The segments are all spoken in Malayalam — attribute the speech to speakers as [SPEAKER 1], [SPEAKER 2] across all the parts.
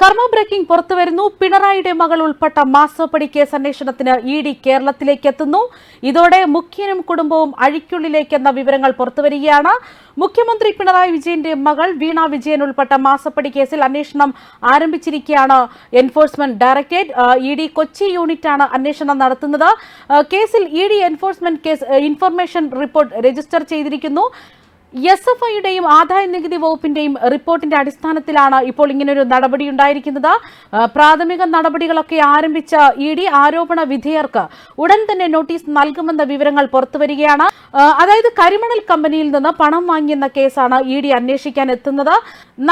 [SPEAKER 1] കർമ്മ ബ്രേക്കിംഗ് പുറത്തു വരുന്നു പിണറായിയുടെ മകൾ ഉൾപ്പെട്ട മാസപ്പടി കേസ് അന്വേഷണത്തിന് ഇ ഡി കേരളത്തിലേക്ക് എത്തുന്നു ഇതോടെ മുഖ്യനും കുടുംബവും അഴിക്കുള്ളിലേക്കെന്ന വിവരങ്ങൾ പുറത്തുവരികയാണ് മുഖ്യമന്ത്രി പിണറായി വിജയന്റെ മകൾ വീണ വിജയൻ ഉൾപ്പെട്ട മാസപ്പടി കേസിൽ അന്വേഷണം ആരംഭിച്ചിരിക്കുകയാണ് enforcement directorate E D Kochi യൂണിറ്റാണ് അന്വേഷണം നടത്തുന്നത് കേസിൽ E D enforcement case information report register ചെയ്തിരിക്കുന്നു എസ് എഫ് ഐയുടെയും ആദായ നികുതി വകുപ്പിന്റെയും റിപ്പോർട്ടിന്റെ അടിസ്ഥാനത്തിലാണ് ഇപ്പോൾ ഇങ്ങനൊരു നടപടി ഉണ്ടായിരിക്കുന്നത് പ്രാഥമിക നടപടികളൊക്കെ ആരംഭിച്ച ഇ ഡി ആരോപണ വിധേയർക്ക് ഉടൻ തന്നെ നോട്ടീസ് നൽകുമെന്ന വിവരങ്ങൾ പുറത്തുവരികയാണ് അതായത് കരിമണൽ കമ്പനിയിൽ നിന്ന് പണം വാങ്ങിയെന്ന കേസാണ് ഇ ഡി അന്വേഷിക്കാൻ എത്തുന്നത്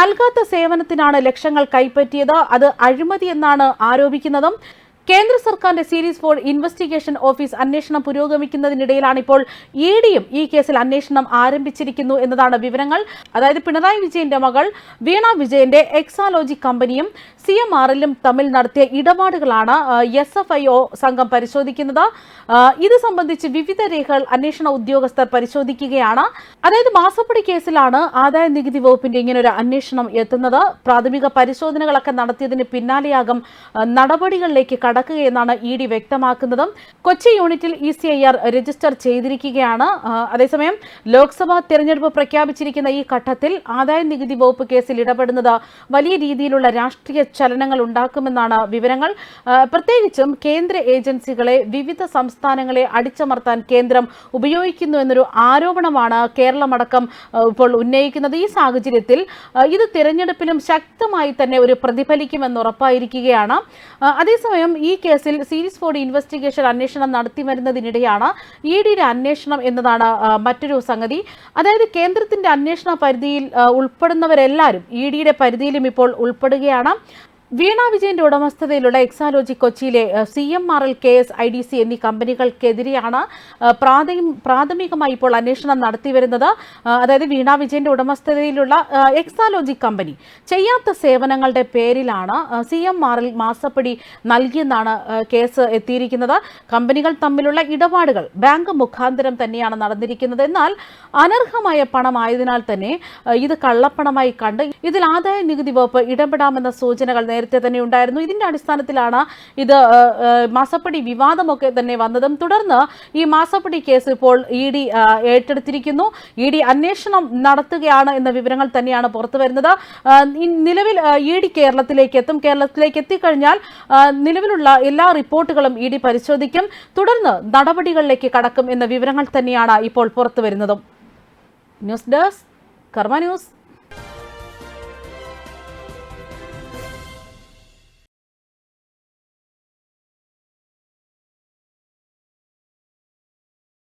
[SPEAKER 1] നൽകാത്ത സേവനത്തിനാണ് ലക്ഷങ്ങൾ കൈപ്പറ്റിയത് അത് അഴിമതി എന്നാണ് ആരോപിക്കുന്നതും കേന്ദ്ര സർക്കാരിന്റെ സീരീസ് ഫോർ ഇൻവെസ്റ്റിഗേഷൻ ഓഫീസ് അന്വേഷണം പുരോഗമിക്കുന്നതിനിടയിലാണ് ഇപ്പോൾ ഇ ഡിയും ഈ കേസിൽ അന്വേഷണം ആരംഭിച്ചിരിക്കുന്നു എന്നതാണ് വിവരങ്ങൾ അതായത് പിണറായി വിജയന്റെ മകൾ വീണ വിജയന്റെ എക്സാലോജി കമ്പനിയും സി എം ആറിലും തമ്മിൽ നടത്തിയ ഇടപാടുകളാണ് എസ് എഫ് ഐ ഒ സംഘം പരിശോധിക്കുന്നത് ഇത് സംബന്ധിച്ച് വിവിധ രേഖകൾ അന്വേഷണ ഉദ്യോഗസ്ഥർ പരിശോധിക്കുകയാണ് അതായത് മാസപ്പടി കേസിലാണ് ആദായ നികുതി വകുപ്പിന്റെ ഇങ്ങനെ ഒരു അന്വേഷണം എത്തുന്നത് പ്രാഥമിക പരിശോധനകളൊക്കെ നടത്തിയതിന് പിന്നാലെയാകും നടപടികളിലേക്ക് കട നടക്കുകയെന്നാണ് ഇ ഡി വ്യക്തമാക്കുന്നതും കൊച്ചി യൂണിറ്റിൽ E C I R register ചെയ്തിരിക്കുകയാണ് അതേസമയം ലോക്സഭാ തെരഞ്ഞെടുപ്പ് പ്രഖ്യാപിച്ചിരിക്കുന്ന ഈ ഘട്ടത്തിൽ ആദായ നികുതി വകുപ്പ് കേസിൽ ഇടപെടുന്നത് വലിയ രീതിയിലുള്ള രാഷ്ട്രീയ ചലനങ്ങൾ ഉണ്ടാക്കുമെന്നാണ് വിവരങ്ങൾ പ്രത്യേകിച്ചും കേന്ദ്ര ഏജൻസികളെ വിവിധ സംസ്ഥാനങ്ങളെ അടിച്ചമർത്താൻ കേന്ദ്രം ഉപയോഗിക്കുന്നു എന്നൊരു ആരോപണമാണ് കേരളമടക്കം ഇപ്പോൾ ഉന്നയിക്കുന്നത് ഈ സാഹചര്യത്തിൽ ഇത് തിരഞ്ഞെടുപ്പിലും ശക്തമായി തന്നെ ഒരു പ്രതിഫലിക്കുമെന്ന് ഉറപ്പായിരിക്കുകയാണ് അതേസമയം ഇ ഈ കേസിൽ സീരീസ് ഫോർഡ് ഇൻവെസ്റ്റിഗേഷൻ അന്വേഷണം നടത്തി വരുന്നതിനിടെയാണ് ഇ e ഡിയുടെ അന്വേഷണം എന്നതാണ് മറ്റൊരു സംഗതി അതായത് കേന്ദ്രത്തിന്റെ അന്വേഷണ പരിധിയിൽ ഉൾപ്പെടുന്നവരെല്ലാവരും ഇ e ഡിയുടെ പരിധിയിലും ഇപ്പോൾ ഉൾപ്പെടുകയാണ് വീണ വിജയന്റെ ഉടമസ്ഥതയിലുള്ള എക്സാലോജി കൊച്ചിയിലെ C M R L K S I D C എന്നീ കമ്പനികൾക്കെതിരെയാണ് പ്രാഥമികമായി ഇപ്പോൾ അന്വേഷണം നടത്തിവരുന്നത് അതായത് വീണ വിജയന്റെ ഉടമസ്ഥതയിലുള്ള എക്സാലോജി കമ്പനി ചെയ്യാത്ത സേവനങ്ങളുടെ പേരിലാണ് സി എം ആർ എൽ മാസപ്പടി നൽകിയെന്നാണ് കേസ് എത്തിയിരിക്കുന്നത് കമ്പനികൾ തമ്മിലുള്ള ഇടപാടുകൾ ബാങ്ക് മുഖാന്തരം തന്നെയാണ് നടന്നിരിക്കുന്നത് എന്നാൽ അനർഹമായ പണമായതിനാൽ തന്നെ ഇത് കള്ളപ്പണമായി കണ്ട് ഇതിൽ ആദായ നികുതി വകുപ്പ് ഇടപെടാമെന്ന സൂചനകൾ നേരത്തെ തന്നെ ഉണ്ടായിരുന്നു ഇതിന്റെ അടിസ്ഥാനത്തിലാണ് ഇത് മാസപ്പടി വിവാദമൊക്കെ തന്നെ വന്നതും തുടർന്ന് ഈ മാസപ്പടി കേസ് ഇപ്പോൾ ഇ ഡി ഏറ്റെടുത്തിരിക്കുന്നു ഇ ഡി അന്വേഷണം നടത്തുകയാണ് എന്ന വിവരങ്ങൾ തന്നെയാണ് പുറത്തു വരുന്നത് നിലവിൽ ഇ ഡി കേരളത്തിലേക്ക് എത്തും കേരളത്തിലേക്ക് എത്തിക്കഴിഞ്ഞാൽ നിലവിലുള്ള എല്ലാ റിപ്പോർട്ടുകളും ഇ ഡി പരിശോധിക്കും തുടർന്ന് നടപടികളിലേക്ക് കടക്കും എന്ന വിവരങ്ങൾ തന്നെയാണ് ഇപ്പോൾ പുറത്തു ന്യൂസ് ഡെസ്ക് കർമ്മ ന്യൂസ്